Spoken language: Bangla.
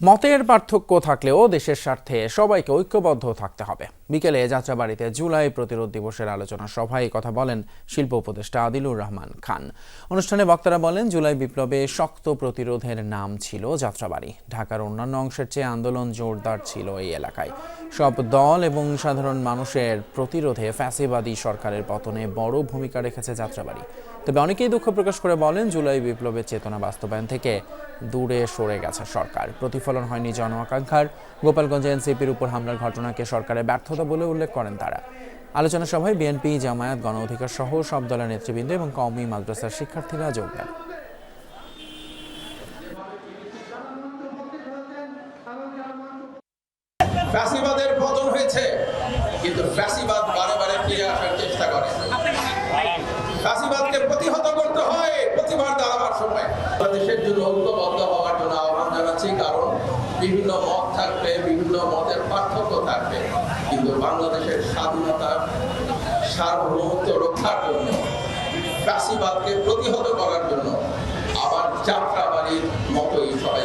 মতের পার্থক্য থাকলেও দেশের স্বার্থে সবাইকে ঐক্যবদ্ধ থাকতে হবে। বিকেলে যাত্রাবাড়িতে জুলাই প্রতিরোধ দিবসের আলোচনা সভায় কথা বলেন শিল্প উপদেষ্টা আদিলুর রহমান খান। অনুষ্ঠানে বক্তারা বলেন, জুলাই বিপ্লবে শক্ত প্রতিরোধের নাম ছিল যাত্রাবাড়ি। ঢাকার অন্যান্য অংশের চেয়ে আন্দোলন জোরদার ছিল এই এলাকায়। সব দল এবং সাধারণ মানুষের প্রতিরোধে ফ্যাসিবাদী সরকারের পতনে বড় ভূমিকা রেখেছে যাত্রাবাড়ি। তবে অনেকেই দুঃখ প্রকাশ করে বলেন, জুলাই বিপ্লবের চেতনা বাস্তবায়ন থেকে দূরে সরে গেছে সরকার। প্রতিফলন হয়নি জন আকাঙ্ক্ষার গোপালগঞ্জে এনসিপির উপর হামলার ঘটনাকে সরকারের ব্যর্থতা বলে উল্লেখ করেন তারা। আলোচনা সভায় বিএনপি, জামায়াত, গণ অধিকার সহ সব দলের নেতৃবৃন্দ এবং কওমি মাদ্রাসার শিক্ষার্থীরা যোগ দেন। ফ্যাসিবাদের পতন হয়েছে, কিন্তু ফ্যাসিবাদ বারে বারে ফিরে আসার চেষ্টা করে। ফ্যাসিবাদকে বিভিন্ন মত থাকবে, বিভিন্ন মতের পার্থক্য থাকবে। কিন্তু বাংলাদেশের স্বাধীনতার সার্বভৌমত্ব রক্ষার জন্য, ফ্যাসিবাদকে প্রতিহত করার জন্য আবার যাত্রাবাড়ির মতোই সবাই